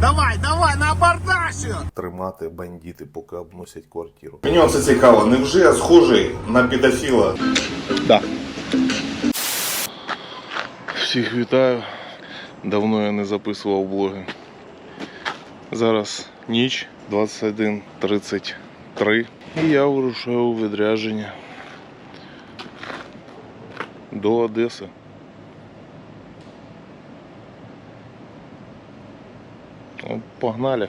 Давай, давай, на абордаж! Тримати бандити, поки обносять квартиру. Мені оце цікаво, невже я схожий на педофіла? Да. Всіх вітаю. Давно я не записував блоги. Зараз ніч 21.33. І я вирушаю у відрядження до Одеси. Погнали.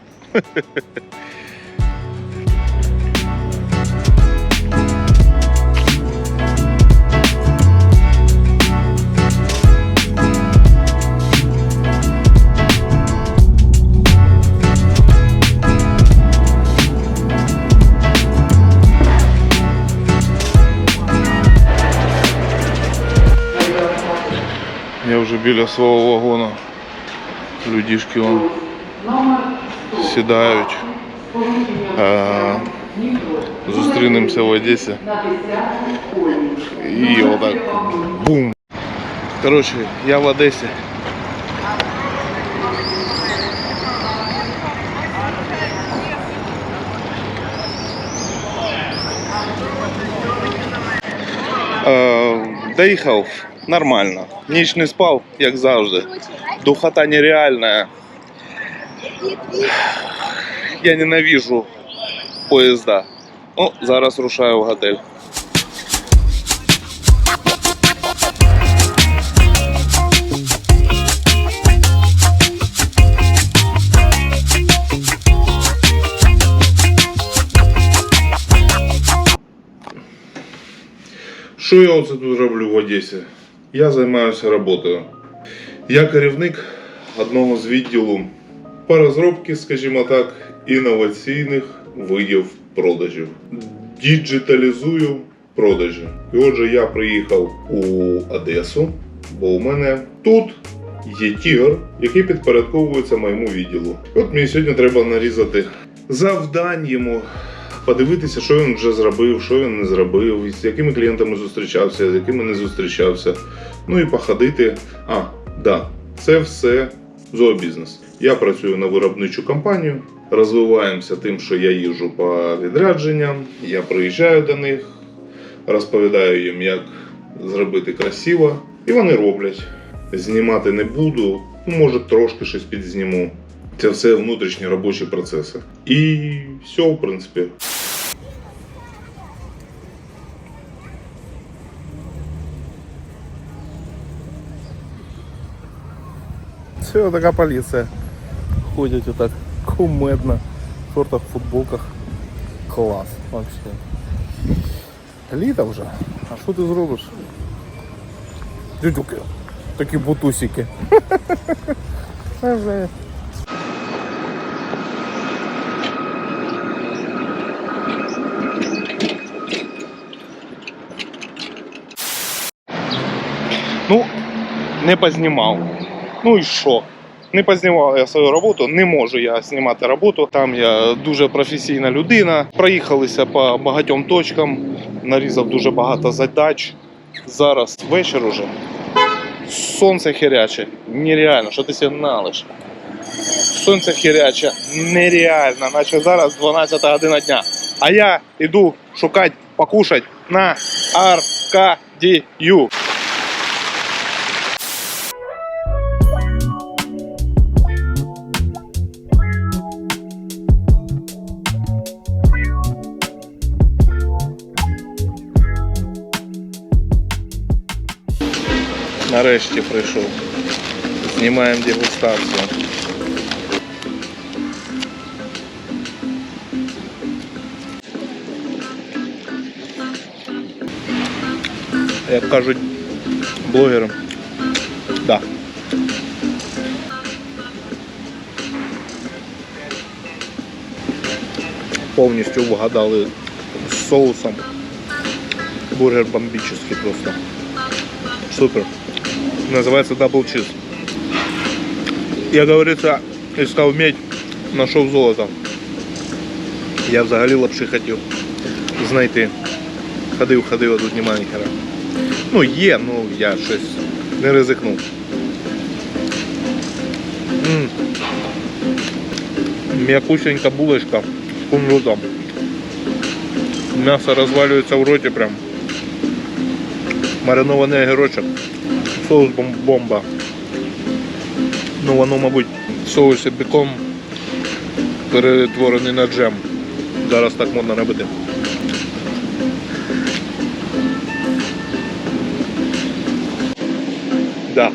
Я вже біля свого вагона. Людішки вон сідають. А, зустрінемося в Одесі. І отак бум. Коротше, я в Одесі. Е, доїхав нормально. Ніч не спав, як завжди. Духота нереальна. Я ненавижу поїзда. Ну, зараз рушаю в готель. Що я оце тут роблю в Одесі? Я займаюся роботою. Я керівник одного з відділу по розробці, скажімо так, інноваційних видів продажів. Діджиталізую продажі. І отже, я приїхав у Одесу, бо у мене тут є тігр, який підпорядковується моєму відділу. От мені сьогодні треба нарізати завдань йому. Подивитися, що він вже зробив, що він не зробив, з якими клієнтами зустрічався, з якими не зустрічався. Ну і походити. А, да, це все зообізнес. Я працюю на виробничу компанію, розвиваємося тим, що я їжджу по відрядженням, я приїжджаю до них, розповідаю їм, як зробити красиво, і вони роблять. Знімати не буду, ну, може трошки щось підзніму. Це все внутрішні робочі процеси. І все, в принципі. Все, така поліція. Ходять отак кумедно. В шортах, футболках. Клас вообще. Літо вже. А що ти зробиш? Дюдюки. Такі бутусики. Це вже Ну, не познімав. Ну і що? Не познімав я свою роботу, не можу я знімати роботу. Там я дуже професійна людина. Проїхалися по багатьом точкам, нарізав дуже багато задач. Зараз вечір уже. Сонце хиряче, нереально, що ти себе налиш. Сонце хиряче, нереально, наче зараз 12 година дня. А я йду шукати покушать на Аркадію. Нарешті прийшов. Знімаємо дегустацію. Як кажуть блогерам. Да. Повністю вгадали з соусом. Бургер бомбический просто. Супер. Называется Double Cheese. Я, говорится, искал медь, нашел золото. Я взагалі лапши хотів знайти. Ходив, ходив, а тут немає ніхера. Ну є, ну я щось не ризикнув. М'якусенька булочка з кунжутом. М'ясо розвалюється в роті прям. Маринований огірочок. Соус бом- бомба. Ну воно, мабуть, в соусі бікон перетворений на джем. Зараз так можна робити. Да.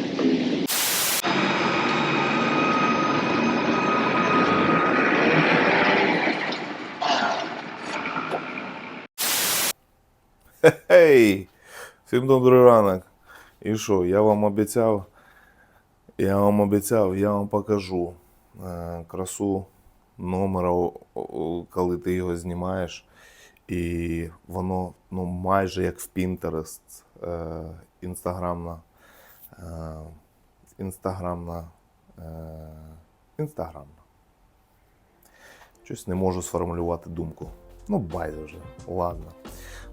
Гей! Всім добрий ранок. І що, я вам обіцяв, я вам обіцяв, я вам покажу е, красу номера, коли ти його знімаєш. І воно ну, майже як в Pinterest. Інстаграмна. Інстаграмна. Інстаграмна. Щось не можу сформулювати думку. Ну, байдуже, ладно.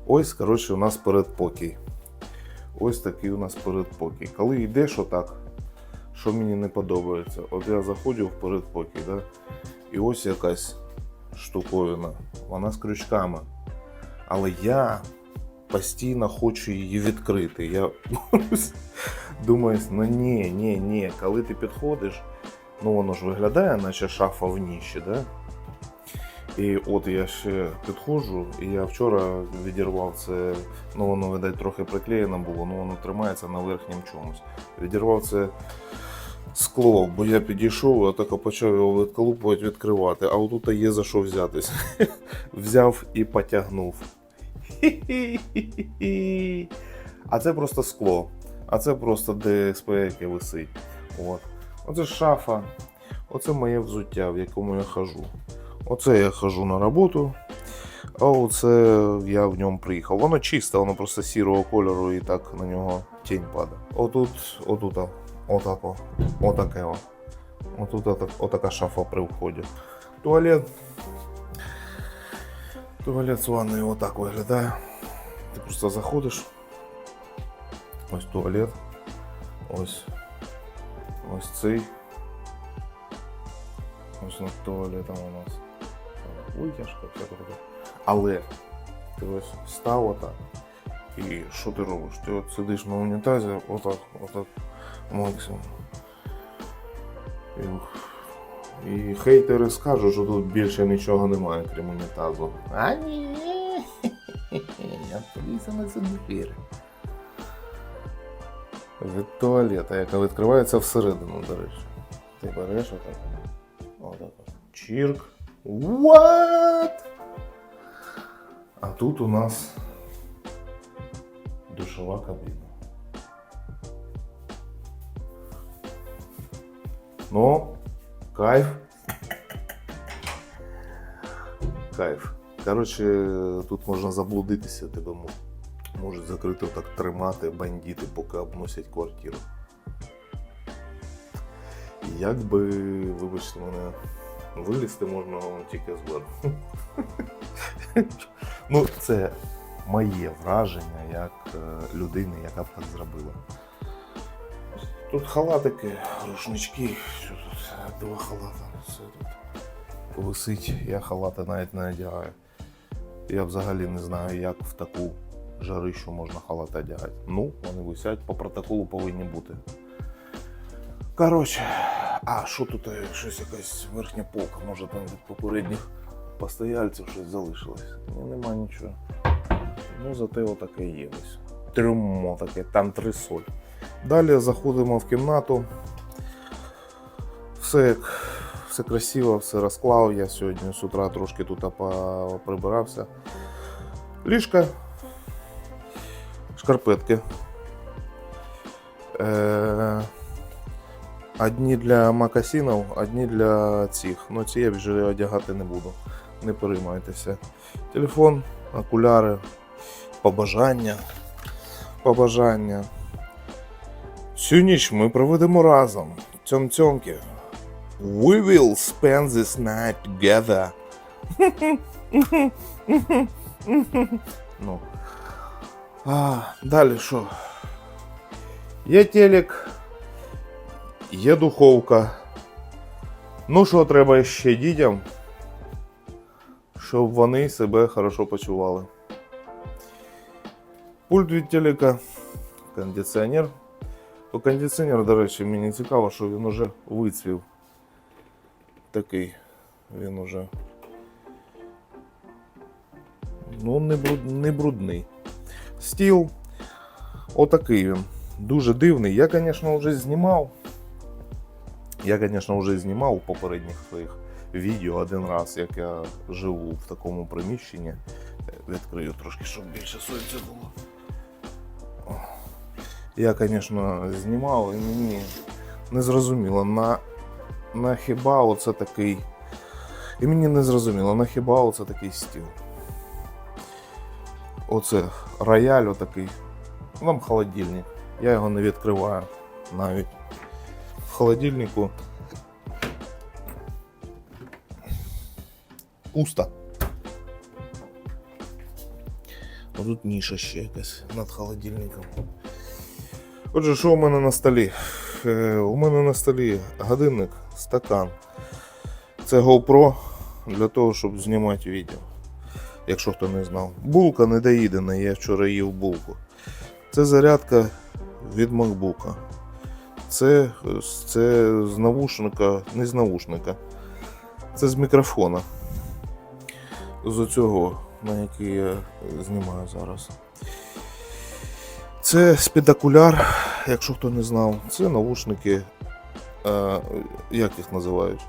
Ось, коротше, у нас передпокій. Ось такий у нас передпокій. Коли йдеш отак, що мені не подобається, от я заходжу в передпокій, да? і ось якась штуковина, вона з крючками. Але я постійно хочу її відкрити. Я думаю, ну ні, ні, ні, коли ти підходиш, ну воно ж виглядає, наче шафа в ніші, да? І от я ще підходжу, і я вчора відірвав це, ну воно, видать, трохи приклеєно було, ну воно тримається на верхнім чомусь. Відірвав це скло, бо я підійшов, а так почав його відколупувати, відкривати, а отут є за що взятись. Взяв і потягнув. А це просто скло. А це просто ДСП, яке висить. От. Оце шафа. Оце моє взуття, в якому я хожу. Оце я хожу на роботу, а оце я в ньому приїхав. Воно чисте, воно просто сірого кольору і так на нього тінь падає. Отут, отут, отако, отаке. о. Отут отак, отака шафа при вході. Туалет. Туалет з ванною отак виглядає. Ти просто заходиш. Ось туалет. Ось. Ось цей. Ось над туалетом у нас Витяжка, все таке. Але ти ось став отак. І що ти робиш? Ти от сидиш на унітазі, отак, отак, максимум. І, хейтери скажуть, що тут більше нічого немає, крім унітазу. А ні. Я полізу на задвір. Від туалета, яка відкривається всередину, до речі. Ти береш отак. Отак. Чірк. What? А тут у нас душова кабіна. Ну, кайф. Кайф. Коротше, тут можна заблудитися, тебе можуть закрито так тримати бандити, поки обносять квартиру. Як би, вибачте мене, вилізти можна тільки зверху. ну, це моє враження як е, людини, яка б так зробила. Тут халатики, рушнички, що тут два халата. Все тут висить, я халати навіть не одягаю. Я взагалі не знаю, як в таку жарищу можна халати одягати. Ну, вони висять, по протоколу повинні бути. Коротше, а що тут е, щось якась верхня полка, може там від попередніх постояльців щось залишилось. Ні, нема нічого. Ну, зате отаке є ось. Трюмо таке, там три соль. Далі заходимо в кімнату. Все все красиво, все розклав. Я сьогодні з утра трошки тут прибирався. Ліжка, шкарпетки. Е- Одні для макасинів, одні для цих. Ну ці я вже одягати не буду. Не переймайтеся. Телефон, окуляри, побажання. Побажання. Цю ніч ми проведемо разом. Цьом-цьомки. We will spend this night together. ну. А, далі що? Є телек, є духовка, Ну, що треба ще дітям, щоб вони себе хорошо почували. Пульт від телека, кондиціонер. О, кондиціонер, до речі, мені цікаво, що він уже вицвів. Такий він уже. Ну, не, бруд, не брудний. Стіл. Отакий він. Дуже дивний. Я, звісно, вже знімав. Я, звісно, вже знімав у попередніх своїх відео один раз, як я живу в такому приміщенні. Відкрию трошки, щоб більше сонця було. Я, звісно, знімав і мені не зрозуміло, на, на хіба оце такий. І мені не зрозуміло, на хіба оце такий стіл. Оце рояль отакий. Вам холодильник. Я його не відкриваю навіть холодильнику. Пусто. А тут ніша ще якась над холодильником. Отже, що у мене на столі? Е, у мене на столі годинник, стакан. Це GoPro для того, щоб знімати відео. Якщо хто не знав. Булка недоїдена, я вчора їв булку. Це зарядка від MacBook. Це, це з навушника, не з навушника. Це з мікрофона. З цього, на який я знімаю зараз. Це спідокуляр, якщо хто не знав. Це навушники. Е, як їх називають?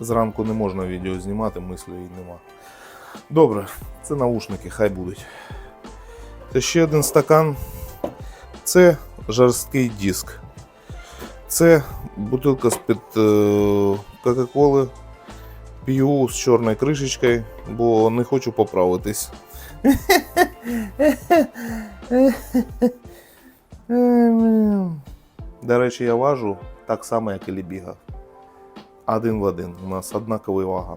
Зранку не можна відео знімати, мислі нема. Добре, це наушники, хай будуть. Це ще один стакан. Це жорсткий диск. Це бутилка з-під е, Кока-Коли. П'ю з чорною кришечкою, бо не хочу поправитись. До речі, я важу так само, як і Лібіга. Один в один. У нас однакова вага.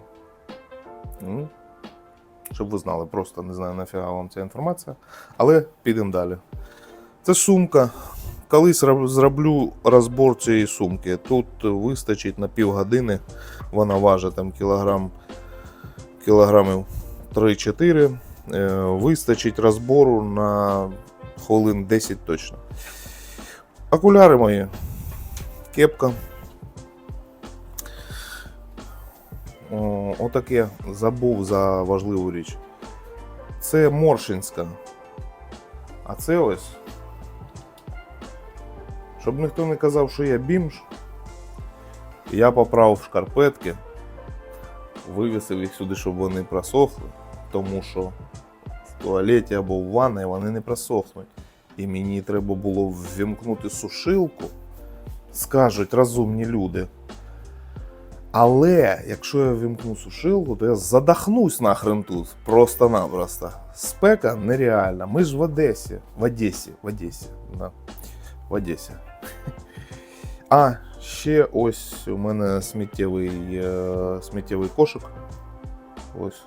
Щоб ви знали, просто не знаю нафіга вам ця інформація. Але підемо далі. Це сумка. Колись зроблю розбор цієї сумки. Тут вистачить на півгодини. Вона важить там кілограм, кілограмів 3-4. Е, Вистачить розбору на хвилин 10 точно. Окуляри мої. Кепка. О, отаке забув за важливу річ. Це Моршинська. А це ось. Щоб ніхто не казав, що я бімж, я поправив шкарпетки, вивісив їх сюди, щоб вони просохли, тому що в туалеті або в ванні вони не просохнуть. І мені треба було ввімкнути сушилку, скажуть розумні люди. Але якщо я вимкну сушилку, то я задохнусь нахрен тут. Просто-напросто. Спека нереальна. Ми ж в Одесі. В Одесі. В Одесі. Да. В Одесі. А, ще ось у мене сміттєвий, е, сміттєвий кошик. Ось.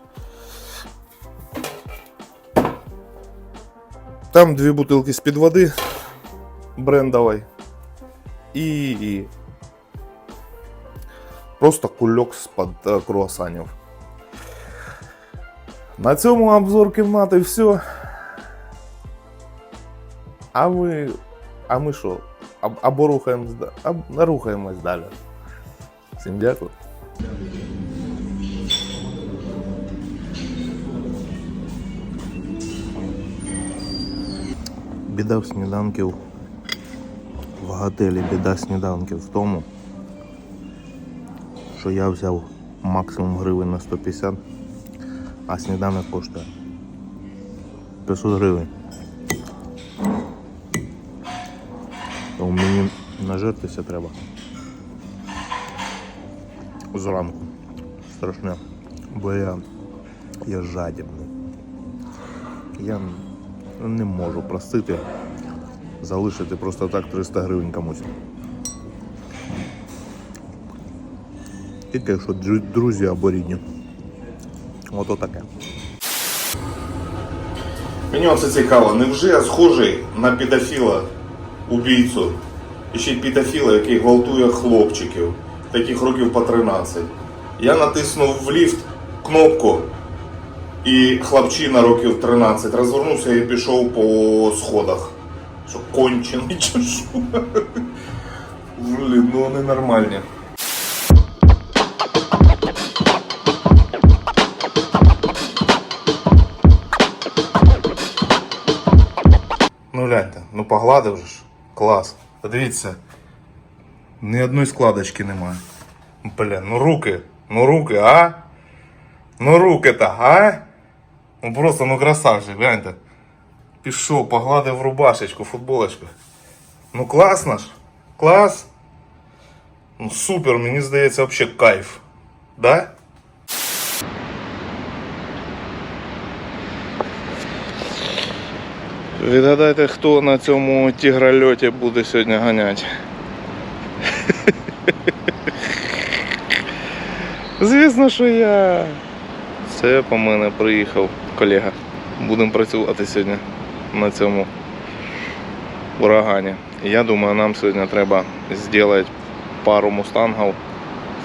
Там дві бутилки з-під води брендової. І просто кульок з-під е, круасанів. На цьому обзор кімнати все. А ми. А ми що? Аб- Або рухаємось, рухаємось далі. Всім дякую. Біда в сніданків в готелі, біда сніданків в тому, що я взяв максимум гривень на 150, а сніданок коштує 500 гривень. То мені нажертися треба. Зранку. Страшне. Бо я, я жадібний. Я не можу простити, залишити просто так 300 гривень комусь. Тільки дру- друзі або рідні. Ото таке. Мені оце цікаво, невже я схожий на педофіла, убійцю? І ще педофіла, який гвалтує хлопчиків, таких років по 13. Я натиснув в ліфт кнопку, і хлопчина років 13 розвернувся і пішов по сходах. Що кончений що? Блін, ну вони нормальні. Гляньте, ну погладив же ж. Клас. Подивіться. Ні одної складочки немає. Блін, ну руки. Ну руки, а? Ну руки-то, а? Ну просто ну красавчик, гляньте. Пішов, погладив рубашечку, футболочку. Ну класно ж. Клас. Ну супер, мені здається, взагалі кайф. Да? Відгадайте, хто на цьому тігрольоті буде сьогодні ганяти. Звісно, що я. Це по мене приїхав колега. Будемо працювати сьогодні на цьому урагані. Я думаю, нам сьогодні треба зробити пару мустангів.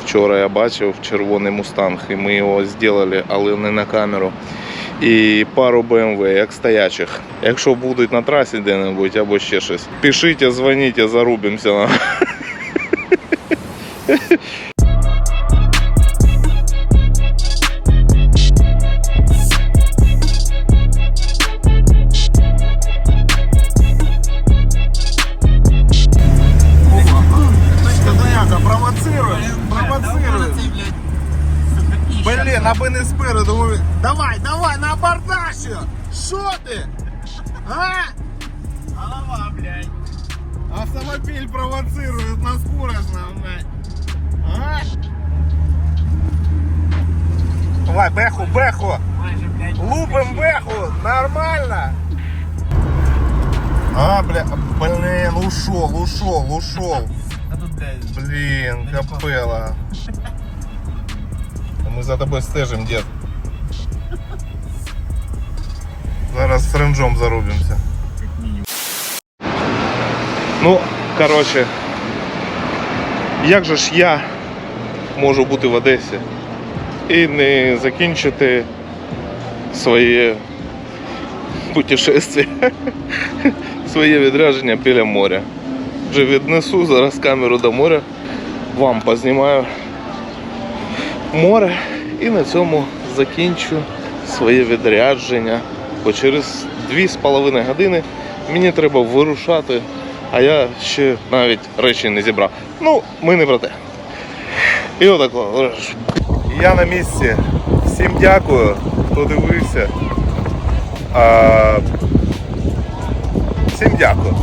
Вчора я бачив червоний мустанг, і ми його зробили, але не на камеру. І пару BMW, як стоячих. Якщо будуть на трасі де-небудь або ще щось, пишіть, дзвоніть, зарубимося. ушел. Блін, капела. Ми за тобою стежимо, дід. Зараз з ренджом зарубимося. Ну, коротше, як же ж я можу бути в Одесі і не закінчити своє путешествие, своє відрядження біля моря. Вже віднесу зараз камеру до моря, вам познімаю море і на цьому закінчу своє відрядження. Бо через 2,5 години мені треба вирушати, а я ще навіть речі не зібрав. Ну, ми не про те. І отако. Я на місці. Всім дякую, хто дивився. А... Всім дякую.